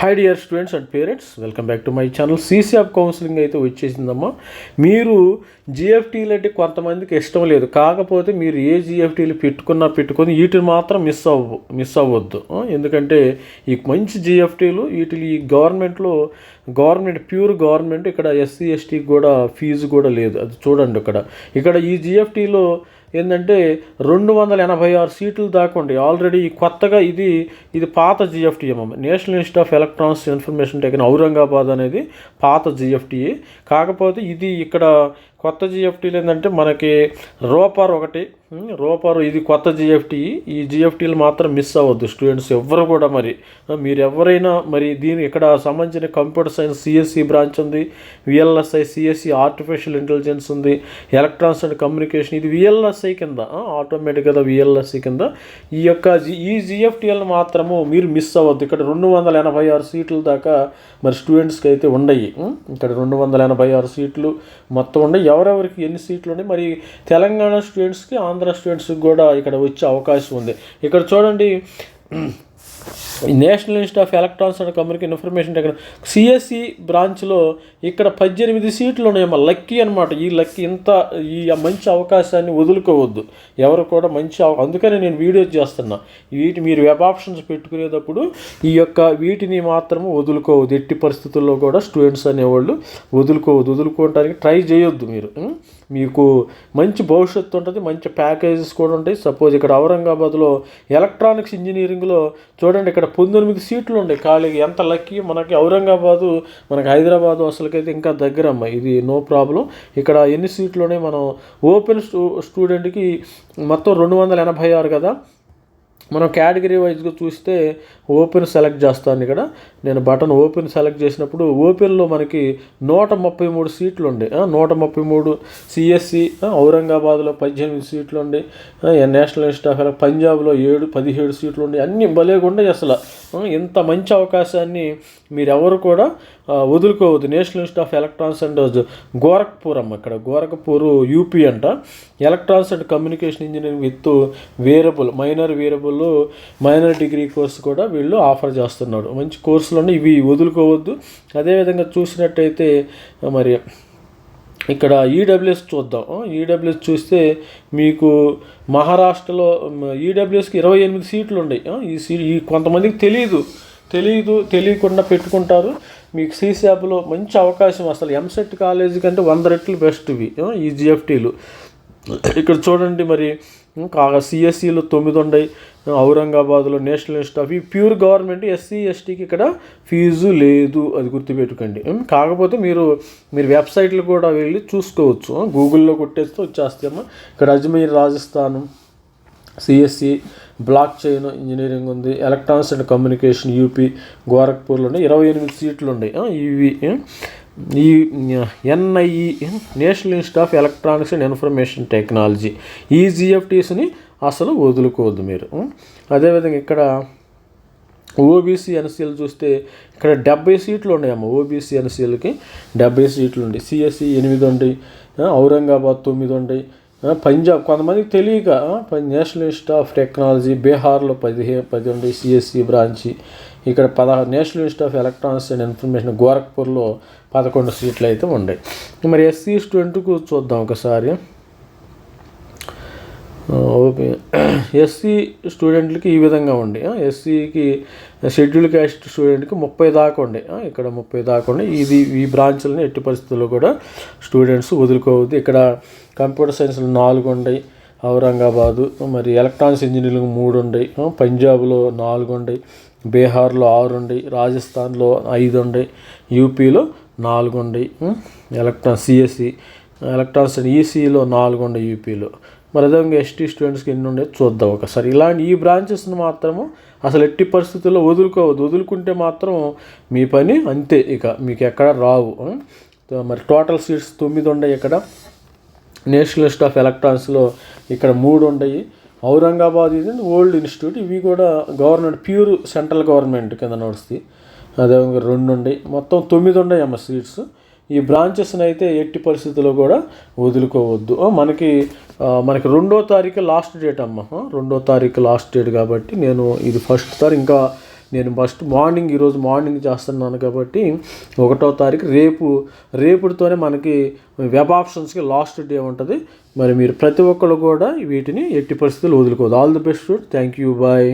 Hi dear students and parents welcome back to my channel సీసీఆప్ counselling అయితే వచ్చేసిందమ్మా. మీరు జిఎఫ్టీలు అంటే కొంతమందికి ఇష్టం లేదు. కాకపోతే మీరు ఏ జిఎఫ్టీలు పెట్టుకున్నా పెట్టుకొని వీటిని మాత్రం మిస్ అవ్వ మిస్ అవ్వద్దు. ఎందుకంటే ఈ మంచి జిఎఫ్టీలు వీటి ఈ గవర్నమెంట్లో గవర్నమెంట్ ప్యూర్ గవర్నమెంట్ ఇక్కడ ఎస్సీ ఎస్టీకి కూడా ఫీజు కూడా లేదు. అది చూడండి ఇక్కడ. ఇక్కడ ఈ జిఎఫ్టీలో ఏంటంటే రెండు వందల ఎనభై ఆరు సీట్లు దాకా ఉండే ఆల్రెడీ కొత్తగా ఇది ఇది పాత GFT national institute of electronics information టెక్న Aurangabad అనేది పాత జిఎఫ్టీఏ కాకపోతే ఇది ఇక్కడ కొత్త జిఎఫ్టీలు ఏంటంటే మనకి రోపర్ ఒకటి ఉమ్, రోపర్ ఇది కొత్త జిఎఫ్టీ ఈ జిఎఫ్టీలు మాత్రం మిస్ అవ్వద్దు. స్టూడెంట్స్ ఎవ్వరు కూడా మరి మీరు ఎవరైనా మరి దీని ఇక్కడ సంబంధించిన కంప్యూటర్ సైన్స్ సిఎస్సి బ్రాంచ్ ఉంది విఎల్ఎస్ఐ సిఎస్సి ఆర్టిఫిషియల్ ఇంటెలిజెన్స్ ఉంది ఎలక్ట్రానిక్స్ అండ్ కమ్యూనికేషన్ ఇది విఎల్ఎస్ఐ కింద ఆటోమేటిక్గా విఎల్ఎస్ఐ కింద. ఈ యొక్క జి- ఈ జిఎఫ్టీఎల్ మాత్రము మీరు మిస్ అవ్వద్దు. ఇక్కడ రెండు వందల ఎనభై ఆరు సీట్ల దాకా మరి స్టూడెంట్స్కి అయితే ఉండయి ఇక్కడ రెండు వందల ఎనభై ఆరు సీట్లు మొత్తం ఉన్నాయి. ఎవరెవరికి ఎన్ని సీట్లు ఉన్నాయి? మరి తెలంగాణ స్టూడెంట్స్కి ఆంధ్ర స్టూడెంట్స్కి కూడా ఇక్కడ వచ్చే అవకాశం ఉంది. ఇక్కడ చూడండి national institute of electronics and communication information technology CSE బ్రాంచ్లో ఇక్కడ పద్దెనిమిది సీట్లు ఉన్నాయమ్మా లక్కీ అనమాట ఈ లక్కీ ఇంత ఈ మంచి అవకాశాన్ని వదులుకోవద్దు. ఎవరు కూడా మంచి అవ- అందుకనే నేను వీడియో చేస్తున్నా. వీటి మీరు వెబ్ ఆప్షన్స్ పెట్టుకునేటప్పుడు ఈ యొక్క వీటిని మాత్రము వదులుకోవద్దు. ఎట్టి పరిస్థితుల్లో కూడా స్టూడెంట్స్ అనేవాళ్ళు వదులుకోవద్దు. వదులుకోవడానికి ట్రై చేయొద్దు మీరు. మీకు మంచి భవిష్యత్తు ఉంటుంది మంచి ప్యాకేజెస్ కూడా ఉంటాయి. సపోజ్ ఇక్కడ ఔరంగాబాద్లో ఎలక్ట్రానిక్స్ ఇంజనీరింగ్లో చూడండి ఇక్కడ పంతొమ్మిది సీట్లు ఉన్నాయి ఖాళీగా. ఎంత లక్కీ మనకి ఔరంగాబాదు మనకి హైదరాబాదు అసలుకైతే ఇంకా దగ్గర అమ్మ ఇది నో ప్రాబ్లం ఇక్కడ ఎన్ని సీట్లు ఉన్నాయి మనం ఓపెన్ స్టూ స్టూడెంట్కి మొత్తం రెండు వందల ఎనభై ఆరు కదా? మనం కేటగిరీ వైజ్గా చూస్తే ఓపెన్ సెలెక్ట్ చేస్తాను ఇక్కడ. నేను బటన్ ఓపెన్ సెలెక్ట్ చేసినప్పుడు ఓపెన్లో మనకి నూట ముప్పై మూడు సీట్లు ఉండే. నూట ముప్పై మూడు సిఎస్సి ఔరంగాబాద్లో పద్దెనిమిది సీట్లు ఉండే. నేషనల్ ఇన్స్టాఫ్ పంజాబ్లో ఏడు పదిహేడు సీట్లు ఉండే. అన్నీ భలేగా ఉండే అసలు. ఇంత మంచి అవకాశాన్ని మీరెవరు కూడా వదులుకోవద్దు. National institute of electronics and Gorakhpur అమ్మ ఇక్కడ గోరఖ్పూర్ యూపీ అంట. Electronics and communication engineering with wearable minor wearable minor degree course కూడా వీళ్ళు ఆఫర్ చేస్తున్నారు. మంచి కోర్సులు ఇవి వదులుకోవద్దు. అదేవిధంగా చూసినట్టయితే మరి ఇక్కడ ఈడబ్ల్యూఎస్ చూద్దాం. ఈడబ్ల్యూఎస్ చూస్తే మీకు మహారాష్ట్రలో ఈడబ్ల్యూఎస్కి ఇరవై ఎనిమిది సీట్లు ఉన్నాయి. ఈ సీ ఈ కొంతమందికి తెలియదు తెలియదు తెలియకుండా పెట్టుకుంటారు. మీకు సీసాప్లో మంచి అవకాశం అసలు ఎంసెట్ కాలేజీ కంటే వంద రెట్లు బెస్ట్ ఇవి ఈ జిఎఫ్టీలు ఇక్కడ చూడండి మరి కాగా సిఎస్సిలో తొమ్మిది ఉన్నాయి ఔరంగాబాద్లో నేషనల్ ఇన్స్టిట్యూట్ ఆఫ్ ఈ ప్యూర్ గవర్నమెంట్ ఎస్సీ ఎస్టీకి ఇక్కడ ఫీజు లేదు అది గుర్తుపెట్టుకోండి. కాకపోతే మీరు మీరు వెబ్సైట్లు కూడా వెళ్ళి చూసుకోవచ్చు. గూగుల్లో కొట్టేస్తే వచ్చేస్తేమో ఇక్కడ Ajmer Rajasthan CSE block chain engineering ఉంది ఎలక్ట్రానిక్స్ అండ్ కమ్యూనికేషన్ యూపీ గోరఖ్పూర్లో ఉన్నాయి ఇరవై ఎనిమిది సీట్లు ఉన్నాయి ఇవి ఈ NIE national institute of electronics and information technology ఈ జిఎఫ్టీస్ని అసలు వదులుకోవద్దు మీరు. అదేవిధంగా ఇక్కడ ఓబీసీ ఎన్సీఎల్ చూస్తే ఇక్కడ డెబ్బై సీట్లు ఉన్నాయమ్మ ఓబీసీ ఎన్సీఎల్కి డెబ్బై సీట్లు ఉండి సిఎస్సి ఎనిమిది ఉండి ఔరంగాబాద్ తొమ్మిది ఉండి పంజాబ్ కొంతమందికి తెలియక నేషనల్ ఇన్స్టిట్యూట్ ఆఫ్ టెక్నాలజీ బీహార్లో పదిహే పది ఉండి సిఎస్సి బ్రాంచి ఇక్కడ పదహారు national institute of electronics and information గోరఖ్పూర్లో పదకొండు సీట్లు అయితే ఉన్నాయి. మరి ఎస్సీ స్టూడెంట్కు చూద్దాం ఒకసారి. ఓకే. ఎస్సీ స్టూడెంట్లకి ఈ విధంగా ఉండి ఎస్సీకి షెడ్యూల్ క్యాస్ట్ స్టూడెంట్కి ముప్పై దాకా ఉండే ఇక్కడ ముప్పై దాకా ఉండే ఇది ఈ బ్రాంచ్లని ఎట్టి పరిస్థితుల్లో కూడా స్టూడెంట్స్ వదులుకోవద్దు. ఇక్కడ కంప్యూటర్ సైన్స్లో నాలుగు ఉన్నాయి. ఔరంగాబాదు మరి ఎలక్ట్రానిక్స్ ఇంజనీరింగ్ మూడు ఉన్నాయి పంజాబ్లో నాలుగు ఉన్నాయి బీహార్లో ఆరు ఉన్నాయి రాజస్థాన్లో ఐదు ఉన్నాయి యూపీలో నాలుగు ఉన్నాయి ఎలక్ట్రాన్ సిఎస్సి ఎలక్ట్రానిక్స్ ఈసీలో నాలుగు ఉన్నాయి యూపీలో. మరి అదేవిధంగా ఎస్టీ స్టూడెంట్స్కి ఎన్ని ఉండేది చూద్దాం ఒకసారి. ఇలాంటి ఈ బ్రాంచెస్ని మాత్రము అసలు ఎట్టి పరిస్థితుల్లో వదులుకోవద్దు. వదులుకుంటే మాత్రం మీ పని అంతే ఇక. మీకు ఎక్కడ రావు. మరి టోటల్ సీట్స్ తొమ్మిది ఉన్నాయి ఇక్కడ నేషనల్ ఇన్స్టిట్యూట్ ఆఫ్ ఎలక్ట్రానిక్స్లో ఇక్కడ మూడు ఉన్నాయి ఔరంగాబాద్ ఇది ఓల్డ్ ఇన్స్టిట్యూట్. ఇవి కూడా గవర్నమెంట్ ప్యూర్ సెంట్రల్ గవర్నమెంట్ కింద నడుస్తాయి. అదేవిధంగా రెండు ఉన్నాయి మొత్తం తొమ్మిది ఉన్నాయి అమ్మ సీట్స్. ఈ బ్రాంచెస్ని అయితే ఎట్టి పరిస్థితుల్లో కూడా వదులుకోవద్దు. మనకి మనకి రెండో తారీఖు లాస్ట్ డేట్ అమ్మ. రెండో తారీఖు లాస్ట్ డేట్ కాబట్టి నేను ఇది ఫస్ట్ సార్ ఇంకా నేను ఫస్ట్ మార్నింగ్ ఈరోజు మార్నింగ్ చేస్తున్నాను కాబట్టి ఒకటో తారీఖు రేపు రేపుడితోనే మనకి వెబ్ ఆప్షన్స్కి లాస్ట్ డే ఉంటుంది. మరి మీరు ప్రతి ఒక్కరు కూడా వీటిని ఎట్టి పరిస్థితులు వదులుకోవద్దు. All the best thank you bye